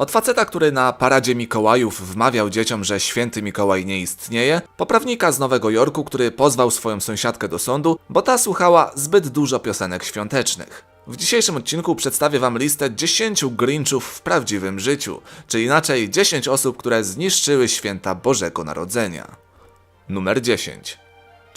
Od faceta, który na paradzie Mikołajów wmawiał dzieciom, że święty Mikołaj nie istnieje, poprawnika z Nowego Jorku, który pozwał swoją sąsiadkę do sądu, bo ta słuchała zbyt dużo piosenek świątecznych. W dzisiejszym odcinku przedstawię Wam listę 10 Grinchów w prawdziwym życiu, czy inaczej 10 osób, które zniszczyły święta Bożego Narodzenia. Numer 10.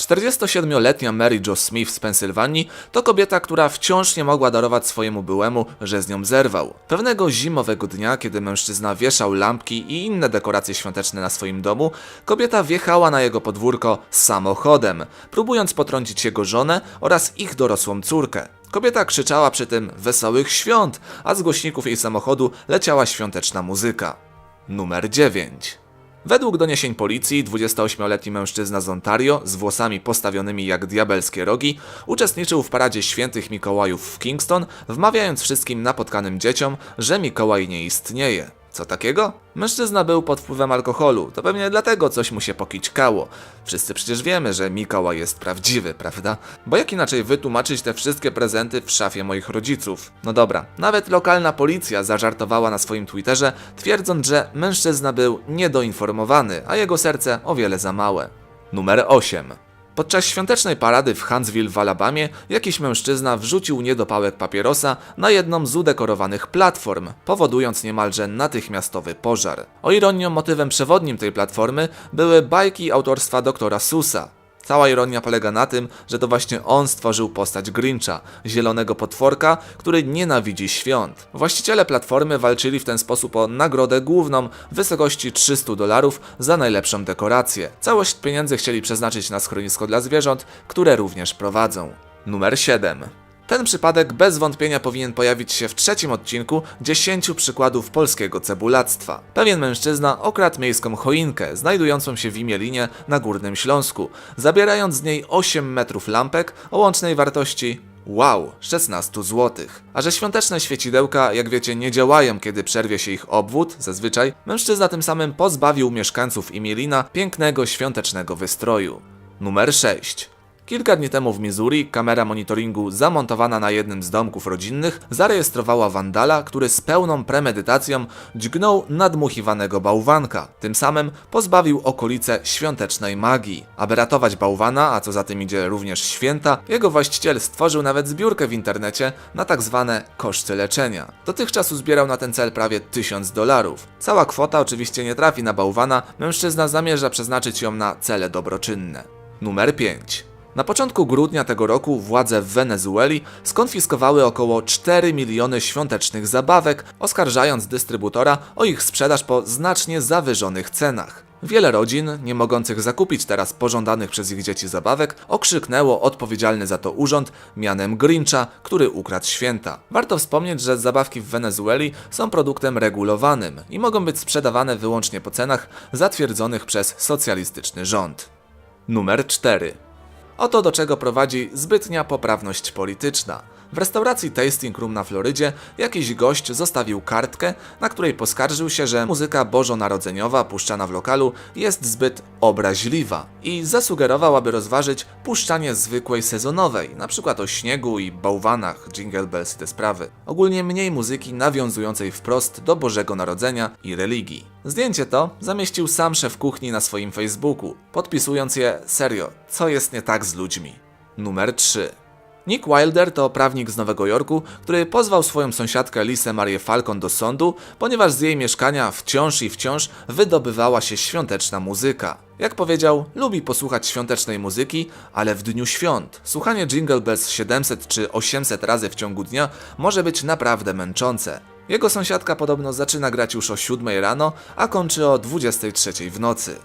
47-letnia Mary Jo Smith z Pensylwanii to kobieta, która wciąż nie mogła darować swojemu byłemu, że z nią zerwał. Pewnego zimowego dnia, kiedy mężczyzna wieszał lampki i inne dekoracje świąteczne na swoim domu, kobieta wjechała na jego podwórko samochodem, próbując potrącić jego żonę oraz ich dorosłą córkę. Kobieta krzyczała przy tym wesołych świąt, a z głośników jej samochodu leciała świąteczna muzyka. Numer 9. Według doniesień policji, 28-letni mężczyzna z Ontario, z włosami postawionymi jak diabelskie rogi, uczestniczył w paradzie świętych Mikołajów w Kingston, wmawiając wszystkim napotkanym dzieciom, że Mikołaj nie istnieje. Co takiego? Mężczyzna był pod wpływem alkoholu, to pewnie dlatego coś mu się pokićkało. Wszyscy przecież wiemy, że Mikołaj jest prawdziwy, prawda? Bo jak inaczej wytłumaczyć te wszystkie prezenty w szafie moich rodziców? No dobra, nawet lokalna policja zażartowała na swoim Twitterze, twierdząc, że mężczyzna był niedoinformowany, a jego serce o wiele za małe. Numer 8. Podczas świątecznej parady w Huntsville w Alabamie jakiś mężczyzna wrzucił niedopałek papierosa na jedną z udekorowanych platform, powodując niemalże natychmiastowy pożar. O ironią motywem przewodnim tej platformy były bajki autorstwa doktora Susa. Cała ironia polega na tym, że to właśnie on stworzył postać Grincha, zielonego potworka, który nienawidzi świąt. Właściciele platformy walczyli w ten sposób o nagrodę główną w wysokości 300 dolarów za najlepszą dekorację. Całość pieniędzy chcieli przeznaczyć na schronisko dla zwierząt, które również prowadzą. Numer 7. Ten przypadek bez wątpienia powinien pojawić się w trzecim odcinku 10 przykładów polskiego cebulactwa. Pewien mężczyzna okradł miejską choinkę, znajdującą się w Imielinie na Górnym Śląsku, zabierając z niej 8 metrów lampek o łącznej wartości Wow, 16 zł. A że świąteczne świecidełka, jak wiecie, nie działają, kiedy przerwie się ich obwód, zazwyczaj, mężczyzna tym samym pozbawił mieszkańców Imielina pięknego świątecznego wystroju. Numer 6. Kilka dni temu w Missouri kamera monitoringu zamontowana na jednym z domków rodzinnych zarejestrowała wandala, który z pełną premedytacją dźgnął nadmuchiwanego bałwanka. Tym samym pozbawił okolice świątecznej magii. Aby ratować bałwana, a co za tym idzie również święta, jego właściciel stworzył nawet zbiórkę w internecie na tak zwane koszty leczenia. Dotychczas uzbierał na ten cel prawie 1000 dolarów. Cała kwota oczywiście nie trafi na bałwana, mężczyzna zamierza przeznaczyć ją na cele dobroczynne. Numer 5. Na początku grudnia tego roku władze w Wenezueli skonfiskowały około 4 miliony świątecznych zabawek, oskarżając dystrybutora o ich sprzedaż po znacznie zawyżonych cenach. Wiele rodzin, nie mogących zakupić teraz pożądanych przez ich dzieci zabawek, okrzyknęło odpowiedzialny za to urząd mianem Grincha, który ukradł święta. Warto wspomnieć, że zabawki w Wenezueli są produktem regulowanym i mogą być sprzedawane wyłącznie po cenach zatwierdzonych przez socjalistyczny rząd. Numer 4. Oto do czego prowadzi zbytnia poprawność polityczna. W restauracji Tasting Room na Florydzie jakiś gość zostawił kartkę, na której poskarżył się, że muzyka bożonarodzeniowa puszczana w lokalu jest zbyt obraźliwa i zasugerował, aby rozważyć puszczanie zwykłej sezonowej, np. o śniegu i bałwanach, jingle bells i te sprawy. Ogólnie mniej muzyki nawiązującej wprost do Bożego Narodzenia i religii. Zdjęcie to zamieścił sam szef kuchni na swoim Facebooku, podpisując je serio, co jest nie tak z ludźmi. Numer 3. Nick Wilder to prawnik z Nowego Jorku, który pozwał swoją sąsiadkę Lisę Marię Falcon do sądu, ponieważ z jej mieszkania wciąż i wciąż wydobywała się świąteczna muzyka. Jak powiedział, lubi posłuchać świątecznej muzyki, ale w dniu świąt. Słuchanie Jingle Bells 700 czy 800 razy w ciągu dnia może być naprawdę męczące. Jego sąsiadka podobno zaczyna grać już o 7 rano, a kończy o 23 w nocy.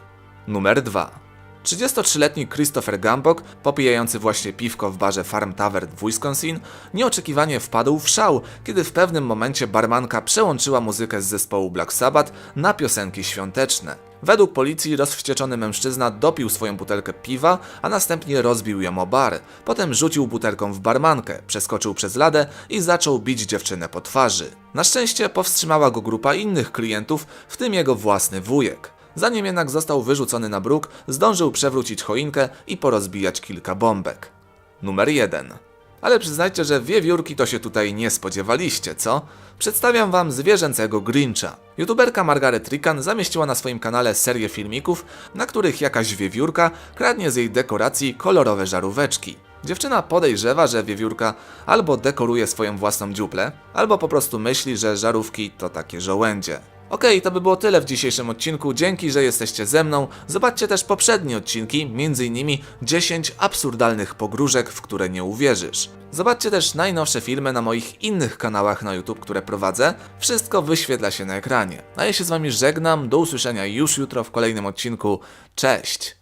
Numer 2. 33-letni Christopher Gambok, popijający właśnie piwko w barze Farm Tavern w Wisconsin, nieoczekiwanie wpadł w szał, kiedy w pewnym momencie barmanka przełączyła muzykę z zespołu Black Sabbath na piosenki świąteczne. Według policji rozwścieczony mężczyzna dopił swoją butelkę piwa, a następnie rozbił ją o bar. Potem rzucił butelką w barmankę, przeskoczył przez ladę i zaczął bić dziewczynę po twarzy. Na szczęście powstrzymała go grupa innych klientów, w tym jego własny wujek. Zanim jednak został wyrzucony na bruk, zdążył przewrócić choinkę i porozbijać kilka bombek. Numer 1. Ale przyznajcie, że wiewiórki to się tutaj nie spodziewaliście, co? Przedstawiam wam zwierzęcego Grincha. YouTuberka Margaret Rican zamieściła na swoim kanale serię filmików, na których jakaś wiewiórka kradnie z jej dekoracji kolorowe żaróweczki. Dziewczyna podejrzewa, że wiewiórka albo dekoruje swoją własną dziuplę, albo po prostu myśli, że żarówki to takie żołędzie. Okej, to by było tyle w dzisiejszym odcinku. Dzięki, że jesteście ze mną. Zobaczcie też poprzednie odcinki, m.in. 10 absurdalnych pogróżek, w które nie uwierzysz. Zobaczcie też najnowsze filmy na moich innych kanałach na YouTube, które prowadzę. Wszystko wyświetla się na ekranie. A ja się z wami żegnam. Do usłyszenia już jutro w kolejnym odcinku. Cześć!